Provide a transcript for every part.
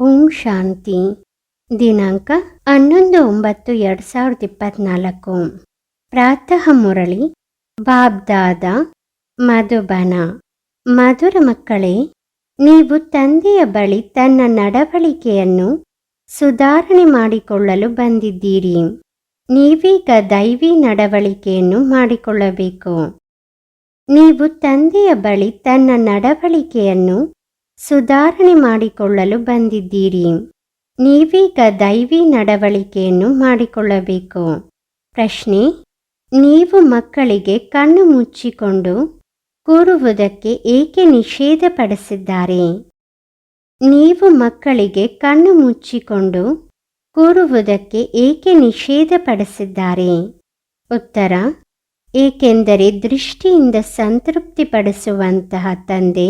ಓಂ ಶಾಂತಿ. ದಿನಾಂಕ ಹನ್ನೊಂದು ಒಂಬತ್ತು ಎರಡು ಸಾವಿರದ ಇಪ್ಪತ್ನಾಲ್ಕು. ಪ್ರಾತಃ ಮುರಳಿ, ಬಾಬ್ದಾದ, ಮಧುಬನ. ಮಧುರ ಮಕ್ಕಳೇ, ನೀವು ತಂದೆಯ ಬಳಿ ತನ್ನ ನಡವಳಿಕೆಯನ್ನು ಸುಧಾರಣೆ ಮಾಡಿಕೊಳ್ಳಲು ಬಂದಿದ್ದೀರಿ. ನೀವೀಗ ದೈವಿ ನಡವಳಿಕೆಯನ್ನು ಮಾಡಿಕೊಳ್ಳಬೇಕು. ನೀವು ತಂದೆಯ ಬಳಿ ತನ್ನ ನಡವಳಿಕೆಯನ್ನು ಸುಧಾರಣೆ ಮಾಡಿಕೊಳ್ಳಲು ಬಂದಿದ್ದೀರಿ. ನೀವೀಗ ದೈವಿ ನಡವಳಿಕೆಯನ್ನು ಮಾಡಿಕೊಳ್ಳಬೇಕು. ಪ್ರಶ್ನೆ, ನೀವು ಮಕ್ಕಳಿಗೆ ಕಣ್ಣು ಮುಚ್ಚಿಕೊಂಡು ಕೂರುವುದಕ್ಕೆ ಏಕೆ ನಿಷೇಧಪಡಿಸಿದ್ದಾರೆ? ನೀವು ಮಕ್ಕಳಿಗೆ ಕಣ್ಣು ಮುಚ್ಚಿಕೊಂಡು ಕೂರುವುದಕ್ಕೆ ಏಕೆ ನಿಷೇಧಪಡಿಸಿದ್ದಾರೆ? ಉತ್ತರ, ಏಕೆಂದರೆ ದೃಷ್ಟಿಯಿಂದ ಸಂತೃಪ್ತಿಪಡಿಸುವಂತಹ ತಂದೆ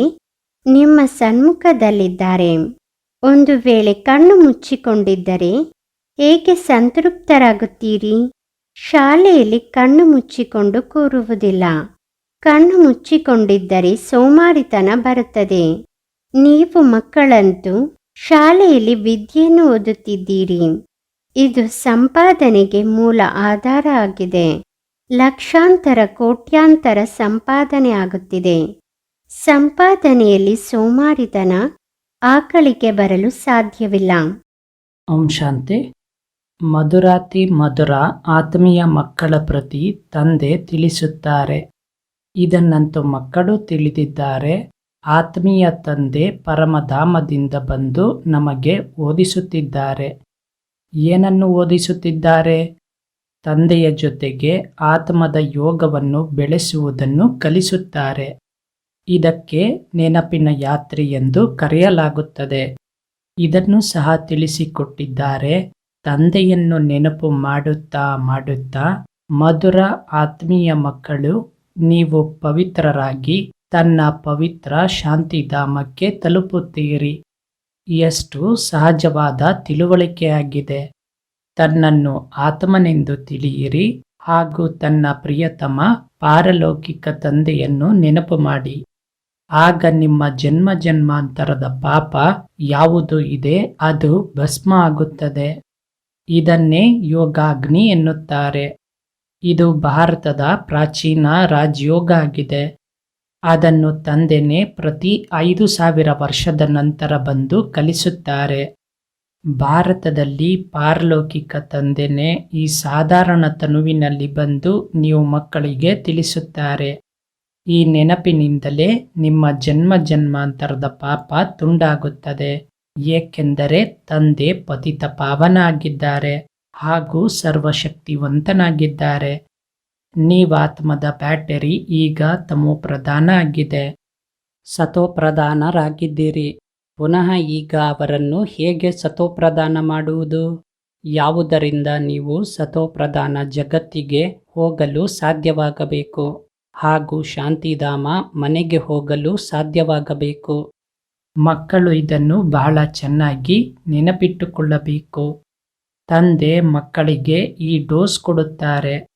ನಿಮ್ಮ ಸನ್ಮುಖದಲ್ಲಿದ್ದಾರೆ. ಒಂದು ವೇಳೆ ಕಣ್ಣು ಮುಚ್ಚಿಕೊಂಡಿದ್ದರೆ ಏಕೆ ಸಂತೃಪ್ತರಾಗುತ್ತೀರಿ? ಶಾಲೆಯಲ್ಲಿ ಕಣ್ಣು ಮುಚ್ಚಿಕೊಂಡು ಕೂರುವುದಿಲ್ಲ. ಕಣ್ಣು ಮುಚ್ಚಿಕೊಂಡಿದ್ದರೆ ಸೋಮಾರಿತನ ಬರುತ್ತದೆ. ನೀವು ಮಕ್ಕಳಂತೂ ಶಾಲೆಯಲ್ಲಿ ವಿದ್ಯೆಯನ್ನು ಓದುತ್ತಿದ್ದೀರಿ. ಇದು ಸಂಪಾದನೆಗೆ ಮೂಲ ಆಧಾರ ಆಗಿದೆ. ಲಕ್ಷಾಂತರ ಕೋಟ್ಯಾಂತರ ಸಂಪಾದನೆ ಆಗುತ್ತಿದೆ. ಸಂಪಾದನೆಯಲ್ಲಿ ಸೋಮಾರಿತನ ಆಕಳಿಕೆ ಬರಲು ಸಾಧ್ಯವಿಲ್ಲ. ಓಂ ಶಾಂತಿ. ಮಧುರಾತಿ ಮಧುರ ಆತ್ಮೀಯ ಮಕ್ಕಳ ಪ್ರತಿ ತಂದೆ ತಿಳಿಸುತ್ತಾರೆ. ಇದನ್ನಂತೂ ಮಕ್ಕಳು ತಿಳಿದಿದ್ದಾರೆ. ಆತ್ಮೀಯ ತಂದೆ ಪರಮಧಾಮದಿಂದ ಬಂದು ನಮಗೆ ಓದಿಸುತ್ತಿದ್ದಾರೆ. ಏನನ್ನು ಓದಿಸುತ್ತಿದ್ದಾರೆ? ತಂದೆಯ ಜೊತೆಗೆ ಆತ್ಮದ ಯೋಗವನ್ನು ಬೆಳೆಸುವುದನ್ನು ಕಲಿಸುತ್ತಾರೆ. ಇದಕ್ಕೆ ನೆನಪಿನ ಯಾತ್ರಿ ಎಂದು ಕರೆಯಲಾಗುತ್ತದೆ. ಇದನ್ನು ಸಹ ತಿಳಿಸಿಕೊಟ್ಟಿದ್ದಾರೆ. ತಂದೆಯನ್ನು ನೆನಪು ಮಾಡುತ್ತಾ ಮಾಡುತ್ತಾ, ಮಧುರ ಆತ್ಮೀಯ ಮಕ್ಕಳು, ನೀವು ಪವಿತ್ರರಾಗಿ ತನ್ನ ಪವಿತ್ರ ಶಾಂತಿಧಾಮಕ್ಕೆ ತಲುಪುತ್ತೀರಿ. ಎಷ್ಟು ಸಹಜವಾದ ತಿಳುವಳಿಕೆಯಾಗಿದೆ. ತನ್ನನ್ನು ಆತ್ಮನೆಂದು ತಿಳಿಯಿರಿ ಹಾಗೂ ತನ್ನ ಪ್ರಿಯತಮ ಪಾರಲೌಕಿಕ ತಂದೆಯನ್ನು ನೆನಪು ಮಾಡಿ. ಆಗ ನಿಮ್ಮ ಜನ್ಮ ಜನ್ಮಾಂತರದ ಪಾಪ ಯಾವುದು ಇದೆ ಅದು ಭಸ್ಮ ಆಗುತ್ತದೆ. ಇದನ್ನೇ ಯೋಗಾಗ್ನಿ ಎನ್ನುತ್ತಾರೆ. ಇದು ಭಾರತದ ಪ್ರಾಚೀನ ರಾಜಯೋಗ ಆಗಿದೆ. ಅದನ್ನು ತಂದೆನೇ ಪ್ರತಿ ಐದು ಸಾವಿರ ವರ್ಷದ ನಂತರ ಬಂದು ಕಲಿಸುತ್ತಾರೆ. ಭಾರತದಲ್ಲಿ ಪಾರಲೌಕಿಕ ತಂದೆನೇ ಈ ಸಾಧಾರಣ ತನುವಿನಲ್ಲಿ ಬಂದು ನೀವು ಮಕ್ಕಳಿಗೆ ತಿಳಿಸುತ್ತಾರೆ. ಈ ನೆನಪಿನಿಂದಲೇ ನಿಮ್ಮ ಜನ್ಮ ಜನ್ಮಾಂತರದ ಪಾಪ ತುಂಡಾಗುತ್ತದೆ. ಏಕೆಂದರೆ ತಂದೆ ಪತಿತ ಪಾವನಾಗಿದ್ದಾರೆ ಹಾಗೂ ಸರ್ವಶಕ್ತಿವಂತನಾಗಿದ್ದಾರೆ. ನೀವಾತ್ಮದ ಬ್ಯಾಟರಿ ಈಗ ತಮೋ ಪ್ರಧಾನ ಆಗಿದೆ. ಸತೋಪ್ರಧಾನರಾಗಿದ್ದೀರಿ ಪುನಃ ಈಗ ಅವರನ್ನು ಹೇಗೆ ಸತೋಪ್ರದಾನ ಮಾಡುವುದು? ಯಾವುದರಿಂದ ನೀವು ಸತೋಪ್ರಧಾನ ಜಗತ್ತಿಗೆ ಹೋಗಲು ಸಾಧ್ಯವಾಗಬೇಕು? ಹಾಗೂ ಶಾಂತಿಧಾಮ ಮನೆಗೆ ಹೋಗಲು ಸಾಧ್ಯವಾಗಬೇಕು. ಮಕ್ಕಳು ಇದನ್ನು ಬಹಳ ಚೆನ್ನಾಗಿ ನೆನಪಿಟ್ಟುಕೊಳ್ಳಬೇಕು. ತಂದೆ ಮಕ್ಕಳಿಗೆ ಈ ಡೋಸ್ ಕೊಡುತ್ತಾರೆ.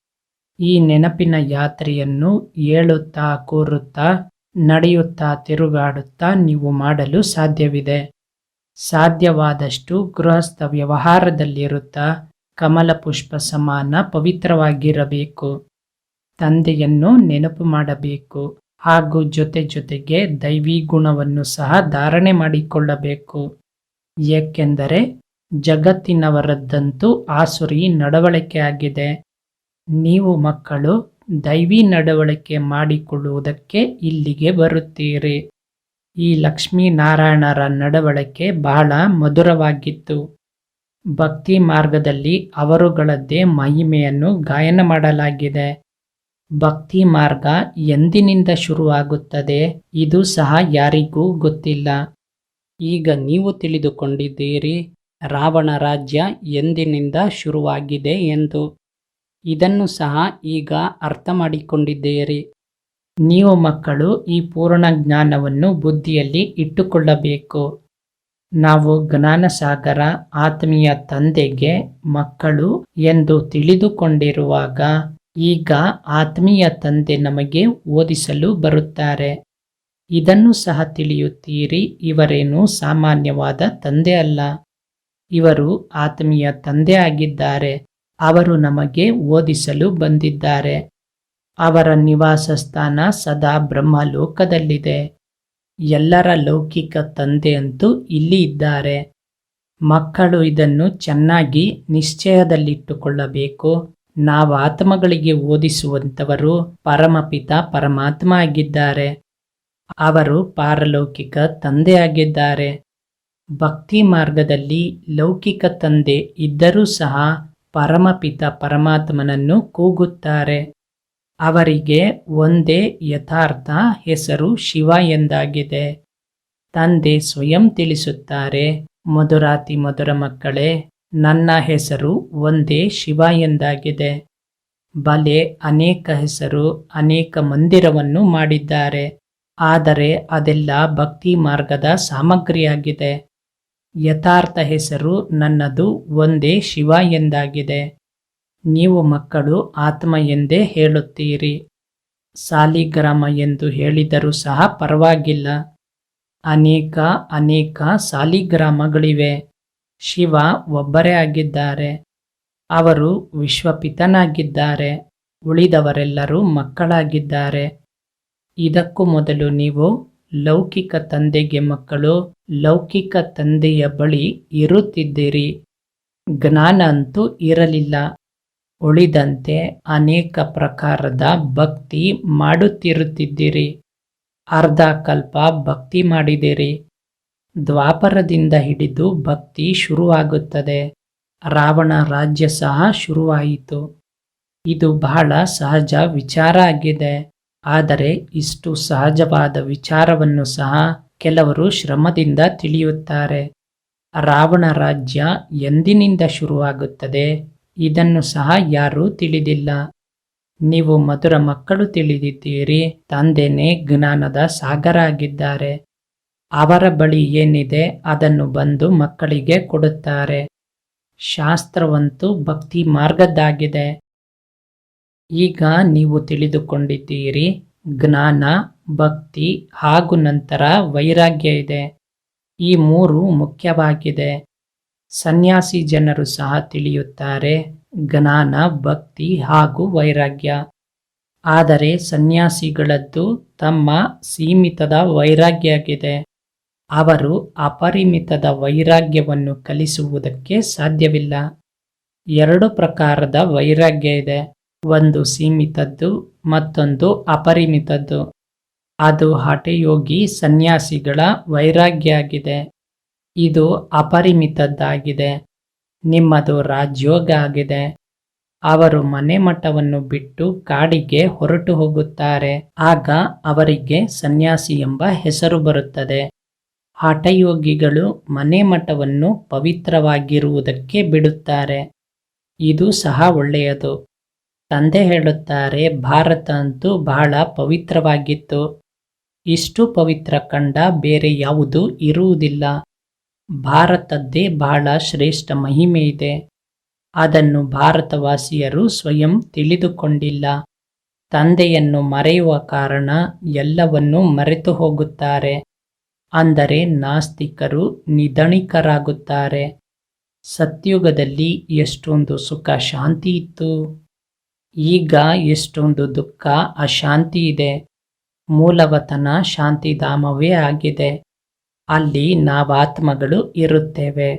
ಈ ನೆನಪಿನ ಯಾತ್ರೆಯನ್ನು ಏಳುತ್ತಾ ಕೂರುತ್ತಾ ನಡೆಯುತ್ತಾ ತಿರುಗಾಡುತ್ತಾ ನೀವು ಮಾಡಲು ಸಾಧ್ಯವಿದೆ. ಸಾಧ್ಯವಾದಷ್ಟು ಗೃಹಸ್ಥ ವ್ಯವಹಾರದಲ್ಲಿರುತ್ತಾ ಕಮಲ ಪುಷ್ಪ ಸಮಾನ ಪವಿತ್ರವಾಗಿರಬೇಕು. ತಂದೆಯನ್ನು ನೆನಪು ಮಾಡಬೇಕು ಹಾಗೂ ಜೊತೆ ಜೊತೆಗೆ ದೈವಿ ಗುಣವನ್ನು ಸಹ ಧಾರಣೆ ಮಾಡಿಕೊಳ್ಳಬೇಕು. ಏಕೆಂದರೆ ಜಗತ್ತಿನವರದ್ದಂತೂ ಆಸುರಿ ನಡವಳಿಕೆ ಆಗಿದೆ. ನೀವು ಮಕ್ಕಳು, ದೈವಿ ನಡವಳಿಕೆ ಮಾಡಿಕೊಳ್ಳುವುದಕ್ಕೆ ಇಲ್ಲಿಗೆ ಬರುತ್ತೀರಿ. ಈ ಲಕ್ಷ್ಮೀನಾರಾಯಣರ ನಡವಳಿಕೆ ಬಹಳ ಮಧುರವಾಗಿತ್ತು. ಭಕ್ತಿ ಮಾರ್ಗದಲ್ಲಿ ಅವರುಗಳದ್ದೇ ಮಹಿಮೆಯನ್ನು ಗಾಯನ ಮಾಡಲಾಗಿದೆ. ಭಕ್ತಿ ಮಾರ್ಗ ಎಂದಿನಿಂದ ಶುರುವಾಗುತ್ತದೆ? ಇದು ಸಹ ಯಾರಿಗೂ ಗೊತ್ತಿಲ್ಲ. ಈಗ ನೀವು ತಿಳಿದುಕೊಂಡಿದ್ದೀರಿ, ರಾವಣ ರಾಜ್ಯ ಎಂದಿನಿಂದ ಶುರುವಾಗಿದೆ ಎಂದು. ಇದನ್ನು ಸಹ ಈಗ ಅರ್ಥ ಮಾಡಿಕೊಂಡಿದ್ದೀರಿ ನೀವು ಮಕ್ಕಳು, ಈ ಪೂರ್ಣ ಜ್ಞಾನವನ್ನು ಬುದ್ಧಿಯಲ್ಲಿ ಇಟ್ಟುಕೊಳ್ಳಬೇಕು. ನಾವು ಜ್ಞಾನಸಾಗರ ಆತ್ಮೀಯ ತಂದೆಗೆ ಮಕ್ಕಳು ಎಂದು ತಿಳಿದುಕೊಂಡಿರುವಾಗ ಈಗ ಆತ್ಮೀಯ ತಂದೆ ನಮಗೆ ಓದಿಸಲು ಬರುತ್ತಾರೆ. ಇದನ್ನು ಸಹ ತಿಳಿಯುತ್ತೀರಿ, ಇವರೇನು ಸಾಮಾನ್ಯವಾದ ತಂದೆ ಅಲ್ಲ. ಇವರು ಆತ್ಮೀಯ ತಂದೆ ಆಗಿದ್ದಾರೆ, ಅವರು ನಮಗೆ ಓದಿಸಲು ಬಂದಿದ್ದಾರೆ. ಅವರ ನಿವಾಸ ಸ್ಥಾನ ಸದಾ ಬ್ರಹ್ಮಲೋಕದಲ್ಲಿದೆ. ಎಲ್ಲರ ಲೌಕಿಕ ತಂದೆ ಅಂತೂ ಇಲ್ಲಿ ಇದ್ದಾರೆ. ಮಕ್ಕಳು ಇದನ್ನು ಚೆನ್ನಾಗಿ ನಿಶ್ಚಯದಲ್ಲಿಟ್ಟುಕೊಳ್ಳಬೇಕು. ನಾವು ಆತ್ಮಗಳಿಗೆ ಓದಿಸುವಂಥವರು ಪರಮಪಿತ ಪರಮಾತ್ಮ ಆಗಿದ್ದಾರೆ. ಅವರು ಪಾರಲೌಕಿಕ ತಂದೆ ಆಗಿದ್ದಾರೆ. ಭಕ್ತಿ ಮಾರ್ಗದಲ್ಲಿ ಲೌಕಿಕ ತಂದೆ ಇದ್ದರೂ ಸಹ ಪರಮಪಿತ ಪರಮಾತ್ಮನನ್ನು ಕೂಗುತ್ತಾರೆ. ಅವರಿಗೆ ಒಂದೇ ಯಥಾರ್ಥ ಹೆಸರು ಶಿವ ಎಂದಾಗಿದೆ. ತಂದೆ ಸ್ವಯಂ ತಿಳಿಸುತ್ತಾರೆ. ಮಧುರಾತಿ ಮಧುರ ಮಕ್ಕಳೇ ನನ್ನ ಹೆಸರು ಒಂದೇ ಶಿವ ಎಂದಾಗಿದೆ. ಬಲೆ ಅನೇಕ ಹೆಸರು, ಅನೇಕ ಮಂದಿರವನ್ನು ಮಾಡಿದ್ದಾರೆ. ಆದರೆ ಅದೆಲ್ಲ ಭಕ್ತಿ ಮಾರ್ಗದ ಸಾಮಗ್ರಿಯಾಗಿದೆ. ಯಥಾರ್ಥ ಹೆಸರು ನನ್ನದು ಒಂದೇ ಶಿವ ಎಂದಾಗಿದೆ. ನೀವು ಮಕ್ಕಳು ಆತ್ಮ ಎಂದೇ ಹೇಳುತ್ತೀರಿ. ಸಾಲಿಗ್ರಾಮ ಎಂದು ಹೇಳಿದರೂ ಸಹ ಪರವಾಗಿಲ್ಲ. ಅನೇಕ ಅನೇಕ ಸಾಲಿಗ್ರಾಮಗಳಿವೆ. ಶಿವ ಒಬ್ಬರೇ ಆಗಿದ್ದಾರೆ. ಅವರು ವಿಶ್ವಪಿತನಾಗಿದ್ದಾರೆ. ಉಳಿದವರೆಲ್ಲರೂ ಮಕ್ಕಳಾಗಿದ್ದಾರೆ. ಇದಕ್ಕೂ ಮೊದಲು ನೀವು ಲೌಕಿಕ ತಂದೆಗೆ ಮಕ್ಕಳು, ಲೌಕಿಕ ತಂದೆಯ ಬಳಿ ಇರುತ್ತಿದ್ದೀರಿ. ಜ್ಞಾನ ಅಂತೂ ಇರಲಿಲ್ಲ. ಉಳಿದಂತೆ ಅನೇಕ ಪ್ರಕಾರದ ಭಕ್ತಿ ಮಾಡುತ್ತಿರುತ್ತಿದ್ದೀರಿ. ಅರ್ಧ ಕಲ್ಪ ಭಕ್ತಿ ಮಾಡಿದಿರಿ ದ್ವಾಪರದಿಂದ ಹಿಡಿದು ಭಕ್ತಿ ಶುರುವಾಗುತ್ತದೆ. ರಾವಣ ರಾಜ್ಯ ಸಹ ಶುರುವಾಯಿತು. ಇದು ಬಹಳ ಸಹಜ ವಿಚಾರ ಆಗಿದೆ. ಆದರೆ ಇಷ್ಟು ಸಹಜವಾದ ವಿಚಾರವನ್ನು ಸಹ ಕೆಲವರು ಶ್ರಮದಿಂದ ತಿಳಿಯುತ್ತಾರೆ. ರಾವಣ ರಾಜ್ಯ ಎಂದಿನಿಂದ ಶುರುವಾಗುತ್ತದೆ? ಇದನ್ನು ಸಹ ಯಾರೂ ತಿಳಿದಿಲ್ಲ. ನೀವು ಮಧುರ ಮಕ್ಕಳು ತಿಳಿದಿದ್ದೀರಿ. ತಂದೆನೇ ಜ್ಞಾನದ ಸಾಗರ ಆಗಿದ್ದಾರೆ. ಅವರ ಬಳಿ ಏನಿದೆ ಅದನ್ನು ಬಂದು ಮಕ್ಕಳಿಗೆ ಕೊಡುತ್ತಾರೆ. ಶಾಸ್ತ್ರವಂತೂ ಭಕ್ತಿ ಮಾರ್ಗದ್ದಾಗಿದೆ ಈಗ ನೀವು ತಿಳಿದುಕೊಂಡಿದ್ದೀರಿ, ಜ್ಞಾನ, ಭಕ್ತಿ ಹಾಗೂ ನಂತರ ವೈರಾಗ್ಯ ಇದೆ. ಈ ಮೂರು ಮುಖ್ಯವಾಗಿದೆ. ಸನ್ಯಾಸಿ ಜನರು ಸಹ ತಿಳಿಯುತ್ತಾರೆ, ಜ್ಞಾನ, ಭಕ್ತಿ ಹಾಗೂ ವೈರಾಗ್ಯ. ಆದರೆ ಸನ್ಯಾಸಿಗಳದ್ದು ತಮ್ಮ ಸೀಮಿತದ ವೈರಾಗ್ಯ ಆಗಿದೆ ಅವರು ಅಪರಿಮಿತದ ವೈರಾಗ್ಯವನ್ನು ಕಲಿಸುವುದಕ್ಕೆ ಸಾಧ್ಯವಿಲ್ಲ. ಎರಡು ಪ್ರಕಾರದ ವೈರಾಗ್ಯ ಇದೆ. ಒಂದು ಸೀಮಿತದ್ದು, ಮತ್ತೊಂದು ಅಪರಿಮಿತದ್ದು. ಅದು ಹಠಯೋಗಿ ಸನ್ಯಾಸಿಗಳ ವೈರಾಗ್ಯ ಆಗಿದೆ ಇದು ಅಪರಿಮಿತದ್ದಾಗಿದೆ. ನಿಮ್ಮದು ರಾಜ್ಯೋಗ ಆಗಿದೆ. ಅವರು ಮನೆ ಮಠವನ್ನು ಬಿಟ್ಟು ಕಾಡಿಗೆ ಹೊರಟು ಹೋಗುತ್ತಾರೆ. ಆಗ ಅವರಿಗೆ ಸನ್ಯಾಸಿ ಎಂಬ ಹೆಸರು ಬರುತ್ತದೆ. ಹಠಯೋಗಿಗಳು ಮನೆ ಮಠವನ್ನು ಪವಿತ್ರವಾಗಿರುವುದಕ್ಕೆ ಬಿಡುತ್ತಾರೆ. ಇದು ಸಹ ಒಳ್ಳೆಯದು. ತಂದೆ ಹೇಳುತ್ತಾರೆ, ಭಾರತ ಅಂತೂ ಬಹಳ ಪವಿತ್ರವಾಗಿತ್ತು. ಇಷ್ಟು ಪವಿತ್ರ ಕಂಡ ಬೇರೆ ಯಾವುದೂ ಇರುವುದಿಲ್ಲ. ಭಾರತದ್ದೇ ಬಹಳ ಶ್ರೇಷ್ಠ ಮಹಿಮೆ ಇದೆ. ಅದನ್ನು ಭಾರತವಾಸಿಯರು ಸ್ವಯಂ ತಿಳಿದುಕೊಂಡಿಲ್ಲ. ತಂದೆಯನ್ನು ಮರೆಯುವ ಕಾರಣ ಎಲ್ಲವನ್ನೂ ಮರೆತು ಹೋಗುತ್ತಾರೆ ಅಂದರೆ ನಾಸ್ತಿಕರು ನಿಧಣಿಕರಾಗುತ್ತಾರೆ ಸತ್ಯುಗದಲ್ಲಿ ಎಷ್ಟೊಂದು ಸುಖ ಶಾಂತಿ ಇತ್ತು. ಈಗ ಎಷ್ಟೊಂದು ದುಃಖ ಅಶಾಂತಿ ಇದೆ. ಮೂಲವತನ ಶಾಂತಿಧಾಮವೇ ಆಗಿದೆ. ಅಲ್ಲಿ ನಾವಾತ್ಮಗಳು ಇರುತ್ತೇವೆ.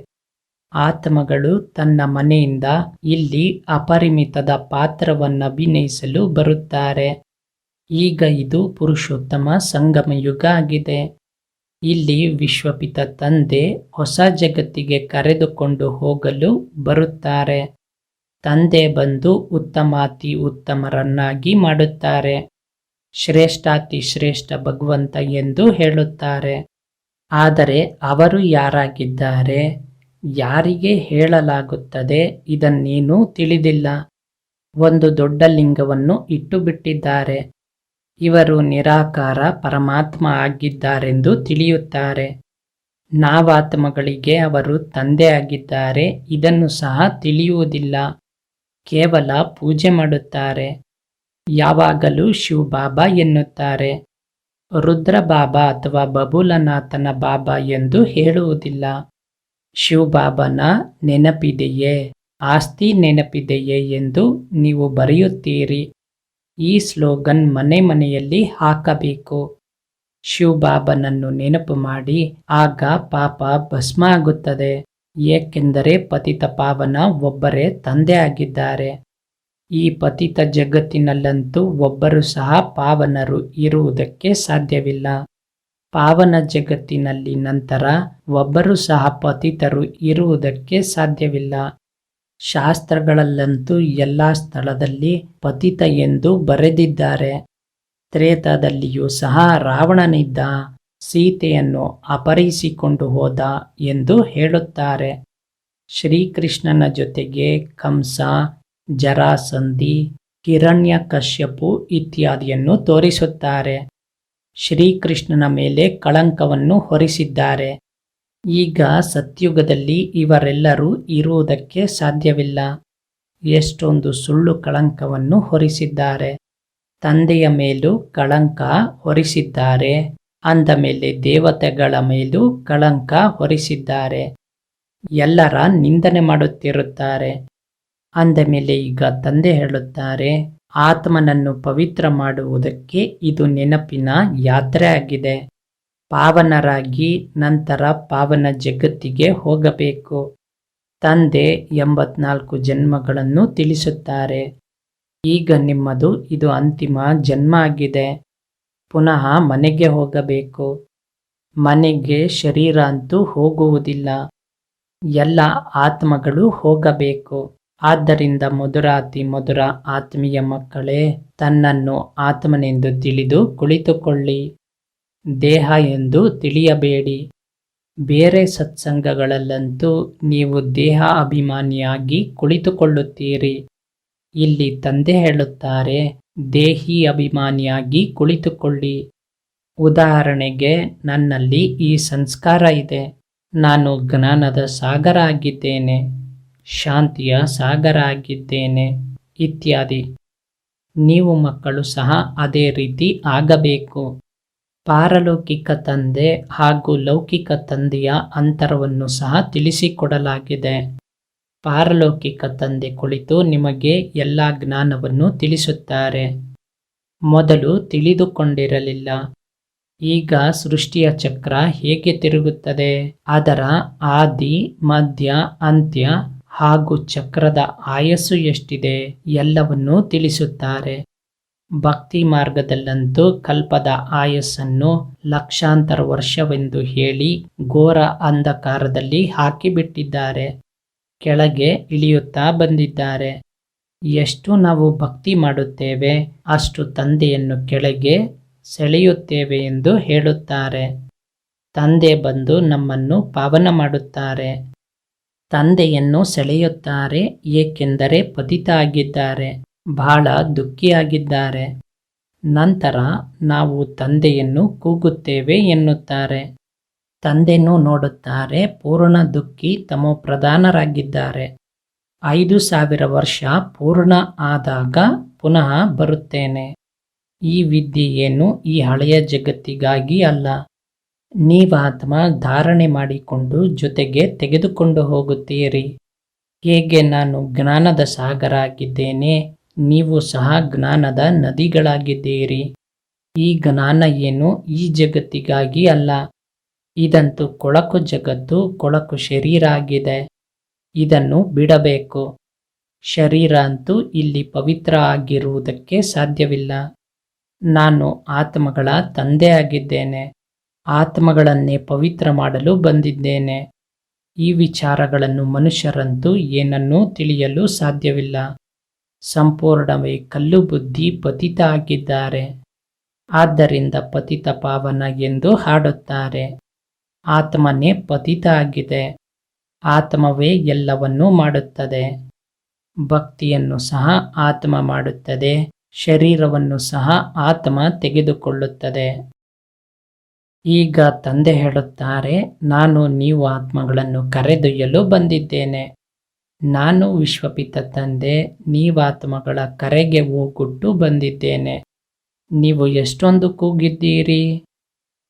ಆತ್ಮಗಳು ತನ್ನ ಮನೆಯಿಂದ ಇಲ್ಲಿ ಅಪರಿಮಿತದ ಪಾತ್ರವನ್ನು ಅಭಿನಯಿಸಲು ಬರುತ್ತಾರೆ. ಈಗ ಇದು ಪುರುಷೋತ್ತಮ ಸಂಗಮ ಯುಗ ಆಗಿದೆ. ಇಲ್ಲಿ ವಿಶ್ವಪಿತ ತಂದೆ ಹೊಸ ಜಗತ್ತಿಗೆ ಕರೆದುಕೊಂಡು ಹೋಗಲು ಬರುತ್ತಾರೆ. ತಂದೆ ಬಂದು ಉತ್ತಮಾತಿ ಉತ್ತಮರನ್ನಾಗಿ ಮಾಡುತ್ತಾರೆ. ಶ್ರೇಷ್ಠಾತಿ ಶ್ರೇಷ್ಠ ಭಗವಂತ ಎಂದು ಹೇಳುತ್ತಾರೆ. ಆದರೆ ಅವರು ಯಾರಾಗಿದ್ದಾರೆ? ಯಾರಿಗೆ ಹೇಳಲಾಗುತ್ತದೆ? ಇದನ್ನೇನೂ ತಿಳಿದಿಲ್ಲ. ಒಂದು ದೊಡ್ಡ ಲಿಂಗವನ್ನು ಇಟ್ಟು ಬಿಟ್ಟಿದ್ದಾರೆ ಇವರು ನಿರಾಕಾರ ಪರಮಾತ್ಮ ಆಗಿದ್ದಾರೆಂದು ತಿಳಿಯುತ್ತಾರೆ. ನಾವಾತ್ಮಗಳಿಗೆ ಅವರು ತಂದೆ ಆಗಿದ್ದಾರೆ, ಇದನ್ನು ಸಹ ತಿಳಿಯುವುದಿಲ್ಲ. ಕೇವಲ ಪೂಜೆ ಮಾಡುತ್ತಾರೆ. ಯಾವಾಗಲೂ ಶಿವಬಾಬಾ ಎನ್ನುತ್ತಾರೆ. ರುದ್ರ ಬಾಬಾ ಅಥವಾ ಬಬುಲನಾಥನ ಬಾಬಾ ಎಂದು ಹೇಳುವುದಿಲ್ಲ. ಶಿವಬಾಬನ ನೆನಪಿದೆಯೇ? ಆಸ್ತಿ ನೆನಪಿದೆಯೇ ಎಂದು ನೀವು ಬರೆಯುತ್ತೀರಿ. ಈ ಸ್ಲೋಗನ್ ಮನೆ ಮನೆಯಲ್ಲಿ ಹಾಕಬೇಕು. ಶಿವಬಾಬನನ್ನು ನೆನಪು ಮಾಡಿ, ಆಗ ಪಾಪ ಭಸ್ಮ ಆಗುತ್ತದೆ. ಏಕೆಂದರೆ ಪತಿತ ಪಾವನ ಒಬ್ಬರೇ ತಂದೆ ಆಗಿದ್ದಾರೆ. ಈ ಪತಿತ ಜಗತ್ತಿನಲ್ಲಂತೂ ಒಬ್ಬರು ಸಹ ಪಾವನರು ಇರುವುದಕ್ಕೆ ಸಾಧ್ಯವಿಲ್ಲ. ಪಾವನ ಜಗತ್ತಿನಲ್ಲಿ ನಂತರ ಒಬ್ಬರು ಸಹ ಪತಿತರು ಇರುವುದಕ್ಕೆ ಸಾಧ್ಯವಿಲ್ಲ. ಶಾಸ್ತ್ರಗಳಲ್ಲಂತೂ ಎಲ್ಲ ಸ್ಥಳದಲ್ಲಿ ಪತಿತ ಎಂದು ಬರೆದಿದ್ದಾರೆ. ತ್ರೇತದಲ್ಲಿಯೂ ಸಹ ರಾವಣನಿದ್ದ ಸೀತೆಯನ್ನು ಅಪಹರಿಸಿಕೊಂಡು ಹೋದ ಎಂದು ಹೇಳುತ್ತಾರೆ. ಶ್ರೀಕೃಷ್ಣನ ಜೊತೆಗೆ ಕಂಸ, ಜರಾಸಂಧಿ, ಕಿರಣ್ಯ ಕಶ್ಯಪು ಇತ್ಯಾದಿಯನ್ನು ತೋರಿಸುತ್ತಾರೆ. ಶ್ರೀಕೃಷ್ಣನ ಮೇಲೆ ಕಳಂಕವನ್ನು ಹೊರಿಸಿದ್ದಾರೆ. ಈಗ ಸತ್ಯುಗದಲ್ಲಿ ಇವರೆಲ್ಲರೂ ಇರುವುದಕ್ಕೆ ಸಾಧ್ಯವಿಲ್ಲ. ಎಷ್ಟೊಂದು ಸುಳ್ಳು ಕಳಂಕವನ್ನು ಹೊರಿಸಿದ್ದಾರೆ. ತಂದೆಯ ಮೇಲೂ ಕಳಂಕ ಹೊರಿಸಿದ್ದಾರೆ. ಅಂದ ಮೇಲೆ ದೇವತೆಗಳ ಮೇಲೂ ಕಳಂಕ ಹೊರಿಸಿದ್ದಾರೆ. ಎಲ್ಲರ ನಿಂದನೆ ಮಾಡುತ್ತಿರುತ್ತಾರೆ. ಅಂದ ಮೇಲೆ ಈಗ ತಂದೆ ಹೇಳುತ್ತಾರೆ, ಆತ್ಮನನ್ನು ಪವಿತ್ರ ಮಾಡುವುದಕ್ಕೆ ಇದು ನೆನಪಿನ ಯಾತ್ರೆ ಆಗಿದೆ. ಪಾವನರಾಗಿ ನಂತರ ಪಾವನ ಜಗತ್ತಿಗೆ ಹೋಗಬೇಕು. ತಂದೆ ಎಂಬತ್ನಾಲ್ಕು ಜನ್ಮಗಳನ್ನು ತಿಳಿಸುತ್ತಾರೆ. ಈಗ ನಿಮ್ಮದು ಇದು ಅಂತಿಮ ಜನ್ಮ ಆಗಿದೆ. ಪುನಃ ಮನೆಗೆ ಹೋಗಬೇಕು. ಮನೆಗೆ ಶರೀರ ಅಂತೂ ಹೋಗುವುದಿಲ್ಲ. ಎಲ್ಲ ಆತ್ಮಗಳು ಹೋಗಬೇಕು. ಆದ್ದರಿಂದ ಮಧುರಾತಿ ಮಧುರ ಆತ್ಮೀಯ ಮಕ್ಕಳೇ, ತನ್ನನ್ನು ಆತ್ಮನೆಂದು ತಿಳಿದು ಕುಳಿತುಕೊಳ್ಳಿ. ದೇಹ ಎಂದು ತಿಳಿಯಬೇಡಿ. ಬೇರೆ ಸತ್ಸಂಗಗಳಲ್ಲಂತೂ ನೀವು ದೇಹ ಅಭಿಮಾನಿಯಾಗಿ ಕುಳಿತುಕೊಳ್ಳುತ್ತೀರಿ. ಇಲ್ಲಿ ತಂದೆ ಹೇಳುತ್ತಾರೆ, ದೇಹಿ ಅಭಿಮಾನಿಯಾಗಿ ಕುಳಿತುಕೊಳ್ಳಿ. ಉದಾಹರಣೆಗೆ, ನನ್ನಲ್ಲಿ ಈ ಸಂಸ್ಕಾರ ಇದೆ. ನಾನು ಜ್ಞಾನದ ಸಾಗರ ಆಗಿದ್ದೇನೆ ಶಾಂತಿಯ ಸಾಗರ ಆಗಿದ್ದೇನೆ ಇತ್ಯಾದಿ. ನೀವು ಮಕ್ಕಳು ಸಹ ಅದೇ ರೀತಿ ಆಗಬೇಕು. ಪಾರಲೌಕಿಕ ತಂದೆ ಹಾಗೂ ಲೌಕಿಕ ತಂದೆಯ ಅಂತರವನ್ನು ಸಹ ತಿಳಿಸಿಕೊಡಲಾಗಿದೆ. ಪಾರಲೌಕಿಕ ತಂದೆ ಕುಳಿತು ನಿಮಗೆ ಎಲ್ಲ ಜ್ಞಾನವನ್ನು ತಿಳಿಸುತ್ತಾರೆ. ಮೊದಲು ತಿಳಿದುಕೊಂಡಿರಲಿಲ್ಲ. ಈಗ ಸೃಷ್ಟಿಯ ಚಕ್ರ ಹೇಗೆ ತಿರುಗುತ್ತದೆ? ಅದರ ಆದಿ, ಮಧ್ಯ, ಅಂತ್ಯ ಹಾಗೂ ಚಕ್ರದ ಆಯಸ್ಸು ಎಷ್ಟಿದೆ? ಎಲ್ಲವನ್ನೂ ತಿಳಿಸುತ್ತಾರೆ. ಭಕ್ತಿ ಮಾರ್ಗದಲ್ಲಂತೂ ಕಲ್ಪದ ಆಯಸ್ಸನ್ನು ಲಕ್ಷಾಂತರ ವರ್ಷವೆಂದು ಹೇಳಿ ಘೋರ ಅಂಧಕಾರದಲ್ಲಿ ಹಾಕಿಬಿಟ್ಟಿದ್ದಾರೆ. ಕೆಳಗೆ ಇಳಿಯುತ್ತಾ ಬಂದಿದ್ದಾರೆ. ಎಷ್ಟು ನಾವು ಭಕ್ತಿ ಮಾಡುತ್ತೇವೆ, ಅಷ್ಟು ತಂದೆಯನ್ನು ಕೆಳಗೆ ಸೆಳೆಯುತ್ತೇವೆ ಎಂದು ಹೇಳುತ್ತಾರೆ. ತಂದೆ ಬಂದು ನಮ್ಮನ್ನು ಪಾವನ ಮಾಡುತ್ತಾರೆ. ತಂದೆಯನ್ನು ಸೆಳೆಯುತ್ತಾರೆ, ಏಕೆಂದರೆ ಪತಿತ ಆಗಿದ್ದಾರೆ ಬಹಳ ದುಃಖಿಯಾಗಿದ್ದಾರೆ. ನಂತರ ನಾವು ತಂದೆಯನ್ನು ಕೂಗುತ್ತೇವೆ ಎನ್ನುತ್ತಾರೆ. ತಂದೆಯನ್ನು ನೋಡುತ್ತಾರೆ, ಪೂರ್ಣ ದುಃಖಿ ತಮ್ಮ ಪ್ರಧಾನರಾಗಿದ್ದಾರೆ. ಐದು ಸಾವಿರ ವರ್ಷ ಪೂರ್ಣ ಆದಾಗ ಪುನಃ ಬರುತ್ತೇನೆ. ಈ ವಿದ್ಯೆ ಏನು ಈ ಹಳೆಯ ಜಗತ್ತಿಗಾಗಿ ಅಲ್ಲ. ನೀವಾತ್ಮ ಧಾರಣೆ ಮಾಡಿಕೊಂಡು ಜೊತೆಗೆ ತೆಗೆದುಕೊಂಡು ಹೋಗುತ್ತೀರಿ. ಹೇಗೆ ನಾನು ಜ್ಞಾನದ ಸಾಗರ ಆಗಿದ್ದೇನೆ? ನೀವು ಸಹ ಜ್ಞಾನದ ನದಿಗಳಾಗಿದ್ದೀರಿ. ಈ ಜ್ಞಾನ ಏನು? ಈ ಜಗತ್ತಿಗಾಗಿ ಅಲ್ಲ. ಇದಂತೂ ಕೊಳಕು ಜಗತ್ತು, ಕೊಳಕು ಶರೀರ ಆಗಿದೆ. ಇದನ್ನು ಬಿಡಬೇಕು. ಶರೀರ ಅಂತೂ ಇಲ್ಲಿ ಪವಿತ್ರ ಆಗಿರುವುದಕ್ಕೆ ಸಾಧ್ಯವಿಲ್ಲ. ನಾನು ಆತ್ಮಗಳ ತಂದೆ ಆಗಿದ್ದೇನೆ ಆತ್ಮಗಳನ್ನೇ ಪವಿತ್ರ ಮಾಡಲು ಬಂದಿದ್ದೇನೆ. ಈ ವಿಚಾರಗಳನ್ನು ಮನುಷ್ಯರಂತೂ ಏನನ್ನೂ ತಿಳಿಯಲು ಸಾಧ್ಯವಿಲ್ಲ. ಸಂಪೂರ್ಣವೇ ಕಲ್ಲು ಬುದ್ಧಿ ಪತಿತ ಆಗಿದ್ದಾರೆ ಆದ್ದರಿಂದ ಪತಿತ ಪಾವನ ಎಂದು ಹಾಡುತ್ತಾರೆ. ಆತ್ಮನೇ ಪತಿತ ಆಗಿದೆ ಆತ್ಮವೇ ಎಲ್ಲವನ್ನೂ ಮಾಡುತ್ತದೆ. ಭಕ್ತಿಯನ್ನು ಸಹ ಆತ್ಮ ಮಾಡುತ್ತದೆ. ಶರೀರವನ್ನು ಸಹ ಆತ್ಮ ತೆಗೆದುಕೊಳ್ಳುತ್ತದೆ. ಈಗ ತಂದೆ ಹೇಳುತ್ತಾರೆ, ನಾನು ನೀವು ಆತ್ಮಗಳನ್ನು ಕರೆದೊಯ್ಯಲು ಬಂದಿದ್ದೇನೆ. ನಾನು ವಿಶ್ವಪಿತ ತಂದೆ, ನೀವಾತ್ಮಗಳ ಕರೆಗೆ ಹೂಗುಟ್ಟು ಬಂದಿದ್ದೇನೆ. ನೀವು ಎಷ್ಟೊಂದು ಕೂಗಿದ್ದೀರಿ?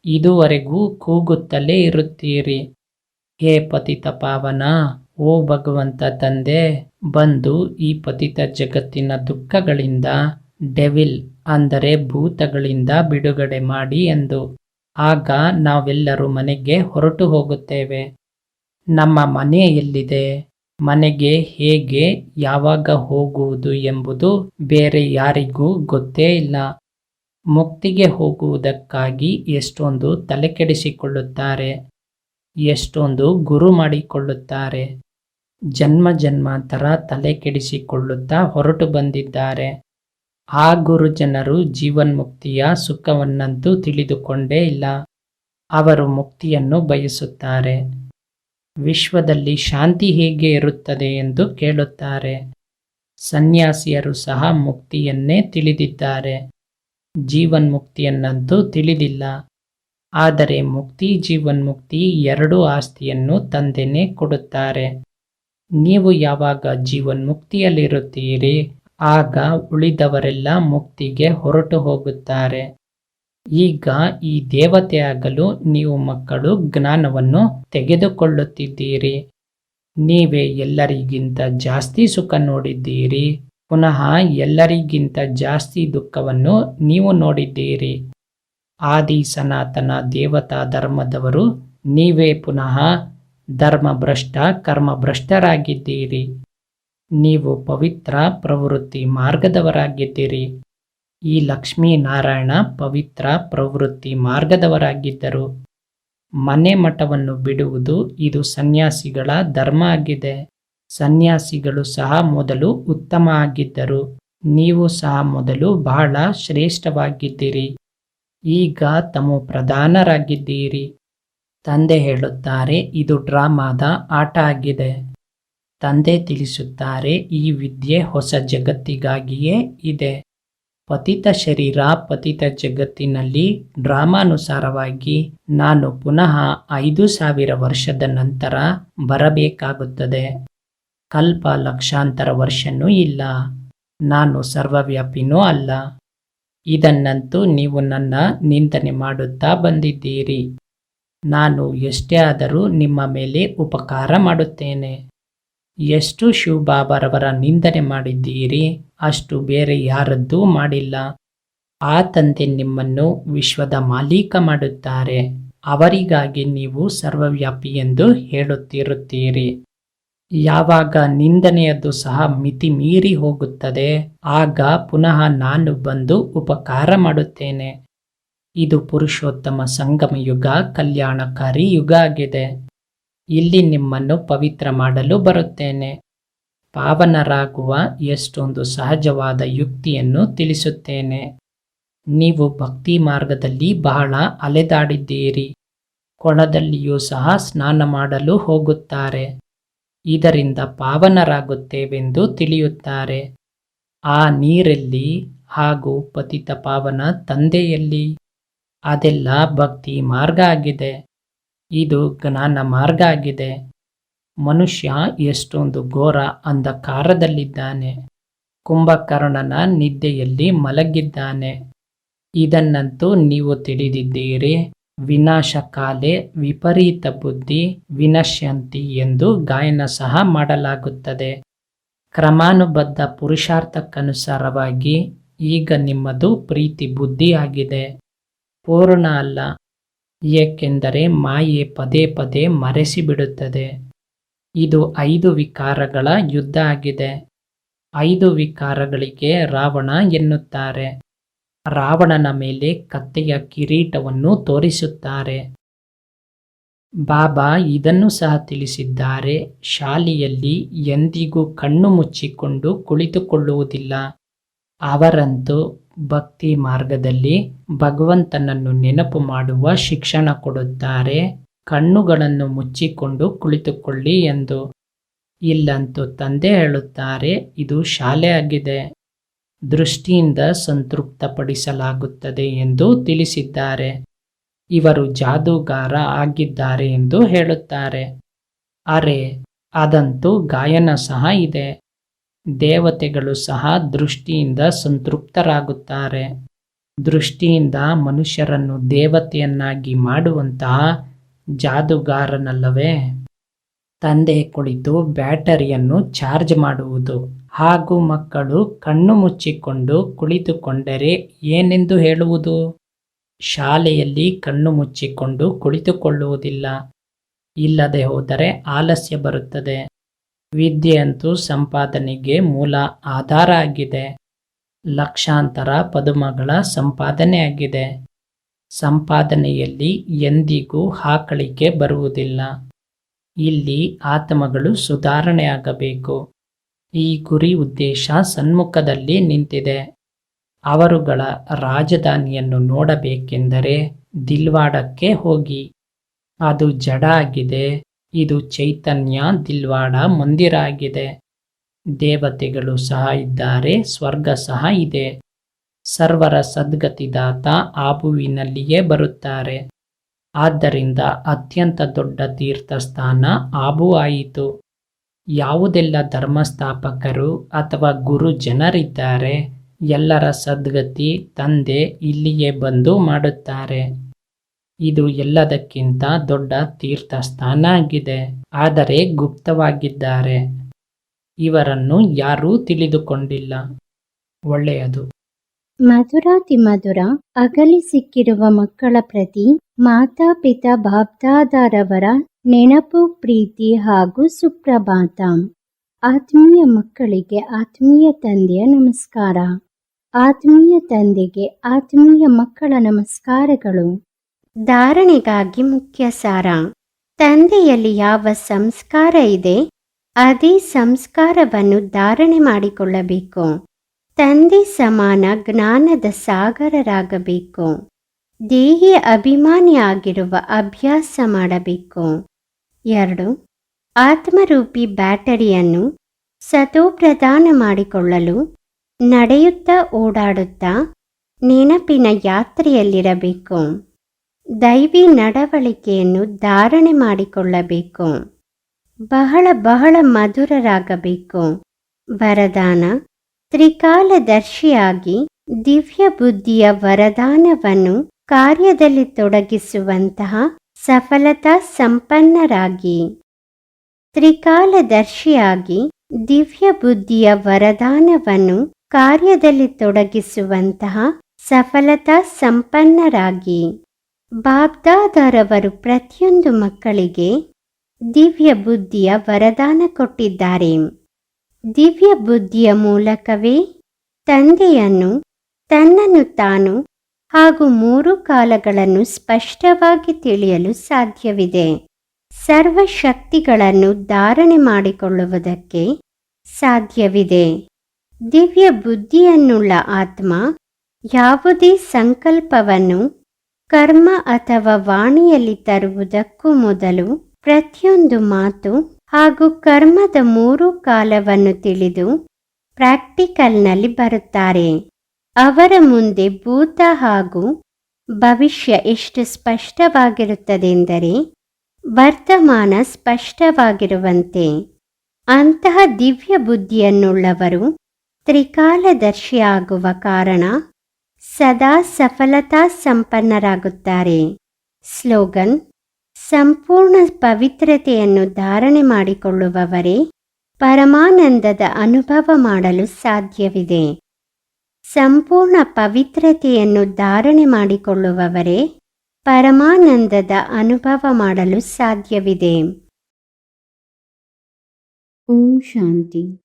ಇದುವರೆಗೂ ಕೂಗುತ್ತಲೇ ಇರುತ್ತೀರಿ. ಹೇ ಪತಿತ ಪಾವನ, ಓ ಭಗವಂತ ತಂದೆ, ಬಂದು ಈ ಪತಿತ ಜಗತ್ತಿನ ದುಃಖಗಳಿಂದ, ಡೆವಿಲ್ ಅಂದರೆ ಭೂತಗಳಿಂದ ಬಿಡುಗಡೆ ಮಾಡಿ ಎಂದು. ಆಗ ನಾವೆಲ್ಲರೂ ಮನೆಗೆ ಹೊರಟು ಹೋಗುತ್ತೇವೆ. ನಮ್ಮ ಮನೆ ಎಲ್ಲಿದೆ? ಮನೆಗೆ ಹೇಗೆ ಯಾವಾಗ ಹೋಗುವುದು ಎಂಬುದು ಬೇರೆ ಯಾರಿಗೂ ಗೊತ್ತೇ ಇಲ್ಲ. ಮುಕ್ತಿಗೆ ಹೋಗುವುದಕ್ಕಾಗಿ ಎಷ್ಟೊಂದು ತಲೆಕೆಡಿಸಿಕೊಳ್ಳುತ್ತಾರೆ ಎಷ್ಟೊಂದು ಗುರು ಮಾಡಿಕೊಳ್ಳುತ್ತಾರೆ. ಜನ್ಮ ಜನ್ಮಾಂತರ ತಲೆ ಕೆಡಿಸಿಕೊಳ್ಳುತ್ತಾ ಹೊರಟು ಬಂದಿದ್ದಾರೆ. ಆ ಗುರು ಜನರು ಜೀವನ್ಮುಕ್ತಿಯ ಸುಖವನ್ನಂತೂ ತಿಳಿದುಕೊಂಡೇ ಇಲ್ಲ. ಅವರು ಮುಕ್ತಿಯನ್ನು ಬಯಸುತ್ತಾರೆ. ವಿಶ್ವದಲ್ಲಿ ಶಾಂತಿ ಹೇಗೆ ಇರುತ್ತದೆ ಎಂದು ಕೇಳುತ್ತಾರೆ. ಸನ್ಯಾಸಿಯರು ಸಹ ಮುಕ್ತಿಯನ್ನೇ ತಿಳಿದಿದ್ದಾರೆ. ಜೀವನ್ಮುಕ್ತಿಯನ್ನಂತೂ ತಿಳಿದಿಲ್ಲ. ಆದರೆ ಮುಕ್ತಿ, ಜೀವನ್ಮುಕ್ತಿ ಎರಡೂ ಆಸ್ತಿಯನ್ನು ತಂದೆನೇ ಕೊಡುತ್ತಾರೆ. ನೀವು ಯಾವಾಗ ಜೀವನ್ಮುಕ್ತಿಯಲ್ಲಿರುತ್ತೀರಿ, ಆಗ ಉಳಿದವರೆಲ್ಲ ಮುಕ್ತಿಗೆ ಹೊರಟು ಹೋಗುತ್ತಾರೆ. ಈಗ ಈ ದೇವತೆಯಾಗಲು ನೀವು ಮಕ್ಕಳು ಜ್ಞಾನವನ್ನು ತೆಗೆದುಕೊಳ್ಳುತ್ತಿದ್ದೀರಿ. ನೀವೇ ಎಲ್ಲರಿಗಿಂತ ಜಾಸ್ತಿ ಸುಖ ನೋಡಿದ್ದೀರಿ. ಪುನಃ ಎಲ್ಲರಿಗಿಂತ ಜಾಸ್ತಿ ದುಃಖವನ್ನು ನೀವು ನೋಡಿದ್ದೀರಿ. ಆದಿ ಸನಾತನ ದೇವತಾ ಧರ್ಮದವರು, ನೀವೇ ಪುನಃ ಧರ್ಮಭ್ರಷ್ಟ, ಕರ್ಮಭ್ರಷ್ಟರಾಗಿದ್ದೀರಿ. ನೀವು ಪವಿತ್ರ ಪ್ರವೃತ್ತಿ ಮಾರ್ಗದವರಾಗಿದ್ದೀರಿ. ಈ ಲಕ್ಷ್ಮೀನಾರಾಯಣ ಪವಿತ್ರ ಪ್ರವೃತ್ತಿ ಮಾರ್ಗದವರಾಗಿದ್ದರು. ಮನೆ ಮಠವನ್ನು ಬಿಡುವುದು ಇದು ಸನ್ಯಾಸಿಗಳ ಧರ್ಮ ಆಗಿದೆ. ಸನ್ಯಾಸಿಗಳು ಸಹ ಮೊದಲು ಉತ್ತಮ ಆಗಿದ್ದರು. ನೀವು ಸಹ ಮೊದಲು ಬಹಳ ಶ್ರೇಷ್ಠವಾಗಿದ್ದೀರಿ. ಈಗ ತಮ್ಮ ಪ್ರಧಾನರಾಗಿದ್ದೀರಿ. ತಂದೆ ಹೇಳುತ್ತಾರೆ, ಇದು ಡ್ರಾಮಾದ ಆಟ ಆಗಿದೆ. ತಂದೆ ತಿಳಿಸುತ್ತಾರೆ, ಈ ವಿದ್ಯೆ ಹೊಸ ಜಗತ್ತಿಗಾಗಿಯೇ ಇದೆ. ಪತಿತ ಶರೀರ ಪತಿತ ಜಗತ್ತಿನಲ್ಲಿ ಡ್ರಾಮಾನುಸಾರವಾಗಿ ನಾನು ಪುನಃ ಐದು ಸಾವಿರ ವರ್ಷದ ನಂತರ ಬರಬೇಕಾಗುತ್ತದೆ. ಕಲ್ಪ ಲಕ್ಷಾಂತರ ವರ್ಷನೂ ಇಲ್ಲ. ನಾನು ಸರ್ವವ್ಯಾಪಿನೂ ಅಲ್ಲ. ಇದನ್ನಂತೂ ನೀವು ನನ್ನ ನಿಂದನೆ ಮಾಡುತ್ತಾ ಬಂದಿದ್ದೀರಿ. ನಾನು ಎಷ್ಟೇ ಆದರೂ ನಿಮ್ಮ ಮೇಲೆ ಉಪಕಾರ ಮಾಡುತ್ತೇನೆ. ಎಷ್ಟು ಶಿವಬಾಬಾರವರ ನಿಂದನೆ ಮಾಡಿದ್ದೀರಿ? ಅಷ್ಟು ಬೇರೆ ಯಾರದ್ದೂ ಮಾಡಿಲ್ಲ. ಆ ತಂದೆ ನಿಮ್ಮನ್ನು ವಿಶ್ವದ ಮಾಲೀಕ ಮಾಡುತ್ತಾರೆ. ಅವರಿಗಾಗಿ ನೀವು ಸರ್ವವ್ಯಾಪಿ ಎಂದು ಹೇಳುತ್ತಿರುತ್ತೀರಿ. ಯಾವಾಗ ನಿಂದನೆಯದ್ದು ಸಹ ಮಿತಿ ಮೀರಿ ಹೋಗುತ್ತದೆ, ಆಗ ಪುನಃ ನಾನು ಬಂದು ಉಪಕಾರ ಮಾಡುತ್ತೇನೆ. ಇದು ಪುರುಷೋತ್ತಮ ಸಂಗಮ ಯುಗ ಕಲ್ಯಾಣಕಾರಿ ಯುಗ ಆಗಿದೆ. ಇಲ್ಲಿ ನಿಮ್ಮನ್ನು ಪವಿತ್ರ ಮಾಡಲು ಬರುತ್ತೇನೆ. ಪಾವನರಾಗುವ ಎಷ್ಟೊಂದು ಸಹಜವಾದ ಯುಕ್ತಿಯನ್ನು ತಿಳಿಸುತ್ತೇನೆ. ನೀವು ಭಕ್ತಿ ಮಾರ್ಗದಲ್ಲಿ ಬಹಳ ಅಲೆದಾಡಿದ್ದೀರಿ. ಕೊಳದಲ್ಲಿಯೂ ಸಹ ಸ್ನಾನ ಮಾಡಲು ಹೋಗುತ್ತಾರೆ. ಇದರಿಂದ ಪಾವನರಾಗುತ್ತೇವೆಂದು ತಿಳಿಯುತ್ತಾರೆ. ಆ ನೀರಲ್ಲಿ ಹಾಗೂ ಪತಿತ ಪಾವನ ತಂದೆಯಲ್ಲಿ ಅದೆಲ್ಲ ಭಕ್ತಿ ಮಾರ್ಗ ಆಗಿದೆ. ಇದು ಜ್ಞಾನ ಮಾರ್ಗ ಆಗಿದೆ. ಮನುಷ್ಯ ಎಷ್ಟೊಂದು ಘೋರ ಅಂಧಕಾರದಲ್ಲಿದ್ದಾನೆ. ಕುಂಭಕರ್ಣನ ನಿದ್ದೆಯಲ್ಲಿ ಮಲಗಿದ್ದಾನೆ. ಇದನ್ನಂತೂ ನೀವು ತಿಳಿದಿದ್ದೀರಿ. ವಿನಾಶಕಾಲೆ ವಿಪರೀತ ಬುದ್ಧಿ, ವಿನಶ್ಯಂತಿ ಎಂದು ಗಾಯನ ಸಹ ಮಾಡಲಾಗುತ್ತದೆ. ಕ್ರಮಾನುಬದ್ಧ ಪುರುಷಾರ್ಥಕ್ಕನುಸಾರವಾಗಿ ಈಗ ನಿಮ್ಮದು ಪ್ರೀತಿ ಬುದ್ಧಿಯಾಗಿದೆ. ಪೂರ್ಣ ಅಲ್ಲ. ಏಕೆಂದರೆ ಮಾಯೆ ಪದೇ ಪದೇ ಮರೆಸಿಬಿಡುತ್ತದೆ. ಇದು ಐದು ವಿಕಾರಗಳ ಯುದ್ಧ ಆಗಿದೆ. ಐದು ವಿಕಾರಗಳಿಗೆ ರಾವಣ ಎನ್ನುತ್ತಾರೆ. ರಾವಣನ ಮೇಲೆ ಕತ್ತೆಯ ಕಿರೀಟವನ್ನು ತೋರಿಸುತ್ತಾರೆ. ಬಾಬಾ ಇದನ್ನು ಸಹ ತಿಳಿಸಿದ್ದಾರೆ. ಶಾಲೆಯಲ್ಲಿ ಎಂದಿಗೂ ಕಣ್ಣು ಮುಚ್ಚಿಕೊಂಡು ಕುಳಿತುಕೊಳ್ಳುವುದಿಲ್ಲ. ಅವರಂತೂ ಭಕ್ತಿ ಮಾರ್ಗದಲ್ಲಿ ಭಗವಂತನನ್ನು ನೆನಪು ಮಾಡುವ ಶಿಕ್ಷಣ ಕೊಡುತ್ತಾರೆ. ಕಣ್ಣುಗಳನ್ನು ಮುಚ್ಚಿಕೊಂಡು ಕುಳಿತುಕೊಳ್ಳಿ ಎಂದು ಇಲ್ಲಂತೂ ತಂದೆ ಹೇಳುತ್ತಾರೆ, ಇದು ಶಾಲೆ ಆಗಿದೆ. ದೃಷ್ಟಿಯಿಂದ ಸಂತೃಪ್ತಪಡಿಸಲಾಗುತ್ತದೆ ಎಂದು ತಿಳಿಸಿದ್ದಾರೆ. ಇವರು ಜಾದೂಗಾರ ಆಗಿದ್ದಾರೆ ಎಂದು ಹೇಳುತ್ತಾರೆ. ಅರೆ, ಅದಂತೂ ಗಾಯನ ಸಹ ಇದೆ. ದೇವತೆಗಳು ಸಹ ದೃಷ್ಟಿಯಿಂದ ಸಂತೃಪ್ತರಾಗುತ್ತಾರೆ. ದೃಷ್ಟಿಯಿಂದ ಮನುಷ್ಯರನ್ನು ದೇವತೆಯನ್ನಾಗಿ ಮಾಡುವಂತಹ ಜಾದುಗಾರನಲ್ಲವೇ? ತಂದೆ ಕುಳಿತು ಬ್ಯಾಟರಿಯನ್ನು ಚಾರ್ಜ್ ಮಾಡುವುದು ಹಾಗೂ ಮಕ್ಕಳು ಕಣ್ಣು ಮುಚ್ಚಿಕೊಂಡು ಕುಳಿತುಕೊಂಡರೆ ಏನೆಂದು ಹೇಳುವುದು? ಶಾಲೆಯಲ್ಲಿ ಕಣ್ಣು ಮುಚ್ಚಿಕೊಂಡು ಕುಳಿತುಕೊಳ್ಳುವುದಿಲ್ಲ. ಇಲ್ಲದೆ ಹೋದರೆ ಆಲಸ್ಯ ಬರುತ್ತದೆ. ವಿದ್ಯೆಯಂತೂ ಸಂಪಾದನೆಗೆ ಮೂಲ ಆಧಾರ ಆಗಿದೆ. ಲಕ್ಷಾಂತರ ಪದುಮಗಳ ಸಂಪಾದನೆ ಆಗಿದೆ. ಸಂಪಾದನೆಯಲ್ಲಿ ಎಂದಿಗೂ ಹಾಕಳಿಕೆ ಬರುವುದಿಲ್ಲ. ಇಲ್ಲಿ ಆತ್ಮಗಳು ಸುಧಾರಣೆಯಾಗಬೇಕು. ಈ ಗುರಿ ಉದ್ದೇಶ ಸನ್ಮುಖದಲ್ಲಿ ನಿಂತಿದೆ. ಅವರುಗಳ ರಾಜಧಾನಿಯನ್ನು ನೋಡಬೇಕೆಂದರೆ ದಿಲ್ವಾಡಕ್ಕೆ ಹೋಗಿ. ಅದು ಜಡ ಆಗಿದೆ. ಇದು ಚೈತನ್ಯ ದಿಲ್ವಾಡ ಮಂದಿರ ಆಗಿದೆ ದೇವತೆಗಳು ಸಹ ಇದ್ದಾರೆ, ಸ್ವರ್ಗ ಸಹ ಇದೆ. ಸರ್ವರ ಸದ್ಗತಿದಾತ ಆಬುವಿನಲ್ಲಿಯೇ ಬರುತ್ತಾರೆ. ಆದ್ದರಿಂದ ಅತ್ಯಂತ ದೊಡ್ಡ ತೀರ್ಥಸ್ಥಾನ ಆಬು ಆಯಿತು. ಯಾವುದೆಲ್ಲ ಧರ್ಮಸ್ಥಾಪಕರು ಅಥವಾ ಗುರು ಜನರಿದ್ದಾರೆ, ಎಲ್ಲರ ಸದ್ಗತಿ ತಂದೆ ಇಲ್ಲಿಯೇ ಬಂದು ಮಾಡುತ್ತಾರೆ. ಇದು ಎಲ್ಲದಕ್ಕಿಂತ ದೊಡ್ಡ ತೀರ್ಥಸ್ಥಾನ ಆಗಿದೆ ಆದರೆ ಗುಪ್ತವಾಗಿದ್ದಾರೆ. ಇವರನ್ನು ಯಾರೂ ತಿಳಿದುಕೊಂಡಿಲ್ಲ. ಒಳ್ಳೆಯದು. ಮಧುರಾತಿ ಮಧುರ ಅಗಲಿ ಸಿಕ್ಕಿರುವ ಮಕ್ಕಳ ಪ್ರತಿ ಮಾತಾಪಿತಾ ಬಾಬ್ದಾದಾರವರ ನೆನಪು, ಪ್ರೀತಿ ಹಾಗೂ ಸುಪ್ರಭಾತ. ಆತ್ಮೀಯ ಮಕ್ಕಳಿಗೆ ಆತ್ಮೀಯ ತಂದೆಯ ನಮಸ್ಕಾರ. ಆತ್ಮೀಯ ತಂದೆಗೆ ಆತ್ಮೀಯ ಮಕ್ಕಳ ನಮಸ್ಕಾರಗಳು. ಧಾರಣೆಗಾಗಿ ಮುಖ್ಯ ಸಾರ. ತಂದೆಯಲ್ಲಿ ಯಾವ ಸಂಸ್ಕಾರ ಇದೆ, ಅದೇ ಸಂಸ್ಕಾರವನ್ನು ಧಾರಣೆ ಮಾಡಿಕೊಳ್ಳಬೇಕು. ತಂದೆ ಸಮಾನ ಜ್ಞಾನದ ಸಾಗರರಾಗಬೇಕು. ದೇಹಿ ಅಭಿಮಾನಿಯಾಗಿರುವ ಅಭ್ಯಾಸ ಮಾಡಬೇಕು. ಎರಡು, ಆತ್ಮರೂಪಿ ಬ್ಯಾಟರಿಯನ್ನು ಸತೋಪ್ರದಾನ ಮಾಡಿಕೊಳ್ಳಲು ನಡೆಯುತ್ತಾ ಓಡಾಡುತ್ತಾ ನೆನಪಿನ ಯಾತ್ರೆಯಲ್ಲಿರಬೇಕು. ದೈವಿ ನಡವಳಿಕೆಯನ್ನು ಧಾರಣೆ ಮಾಡಿಕೊಳ್ಳಬೇಕು. ಬಹಳ ಬಹಳ ಮಧುರರಾಗಬೇಕು. ವರದಾನ, ತ್ರಿಕಾಲದರ್ಶಿಯಾಗಿ ದಿವ್ಯ ಬುದ್ಧಿಯ ವರದಾನವನ್ನು ಕಾರ್ಯದಲ್ಲಿ ತೊಡಗಿಸುವಂತಹ ಸಫಲತಾ ಸಂಪನ್ನರಾಗಿ. ತ್ರಿಕಾಲದರ್ಶಿಯಾಗಿ ದಿವ್ಯ ಬುದ್ಧಿಯ ವರದಾನವನ್ನು ಕಾರ್ಯದಲ್ಲಿ ತೊಡಗಿಸುವಂತಹ ಸಫಲತಾ ಸಂಪನ್ನರಾಗಿ. ಬಾಬ್ದಾದರವರು ಪ್ರತಿಯೊಂದು ಮಕ್ಕಳಿಗೆ ದಿವ್ಯ ಬುದ್ಧಿಯ ವರದಾನ ಕೊಟ್ಟಿದ್ದಾರೆ. ದಿವ್ಯ ಬುದ್ಧಿಯ ಮೂಲಕವೇ ತಂದೆಯನ್ನು, ತನ್ನನ್ನು ತಾನು ಹಾಗೂ ಮೂರು ಕಾಲಗಳನ್ನು ಸ್ಪಷ್ಟವಾಗಿ ತಿಳಿಯಲು ಸಾಧ್ಯವಿದೆ. ಸರ್ವಶಕ್ತಿಗಳನ್ನು ಧಾರಣೆ ಮಾಡಿಕೊಳ್ಳುವುದಕ್ಕೆ ಸಾಧ್ಯವಿದೆ. ದಿವ್ಯ ಬುದ್ಧಿಯನ್ನುಳ್ಳ ಆತ್ಮ ಯಾವುದೇ ಸಂಕಲ್ಪವನ್ನು ಕರ್ಮ ಅಥವಾ ವಾಣಿಯಲ್ಲಿ ತರುವುದಕ್ಕೂ ಮೊದಲು ಪ್ರತಿಯೊಂದು ಮಾತು ಹಾಗೂ ಕರ್ಮದ ಮೂರು ಕಾಲವನ್ನು ತಿಳಿದು ಪ್ರಾಕ್ಟಿಕಲ್ನಲ್ಲಿ ಬರುತ್ತಾರೆ. ಅವರ ಮುಂದೆ ಭೂತ ಹಾಗೂ ಭವಿಷ್ಯ ಎಷ್ಟು ಸ್ಪಷ್ಟವಾಗಿರುತ್ತದೆಂದರೆ ವರ್ತಮಾನ ಸ್ಪಷ್ಟವಾಗಿರುವಂತೆ. ಅಂತಹ ದಿವ್ಯ ಬುದ್ಧಿಯನ್ನುಳ್ಳವರು ತ್ರಿಕಾಲದರ್ಶಿಯಾಗುವ ಕಾರಣ ಸದಾ ಸಫಲತಾ ಸಂಪನ್ನರಾಗುತ್ತಾರೆ. ಸ್ಲೋಗನ್, ಸಂಪೂರ್ಣ ಪವಿತ್ರತೆಯನ್ನು ಧಾರಣೆ ಮಾಡಿಕೊಳ್ಳುವವರೇ, ಪರಮಾನಂದದ ಅನುಭವ ಮಾಡಲು ಸಾಧ್ಯವಿದೆ. ಸಂಪೂರ್ಣ ಪವಿತ್ರತೆಯನ್ನು ಧಾರಣೆ ಮಾಡಿಕೊಳ್ಳುವವರೇ, ಪರಮಾನಂದದ ಅನುಭವ ಮಾಡಲು ಸಾಧ್ಯವಿದೆ. ಓಂ ಶಾಂತಿ.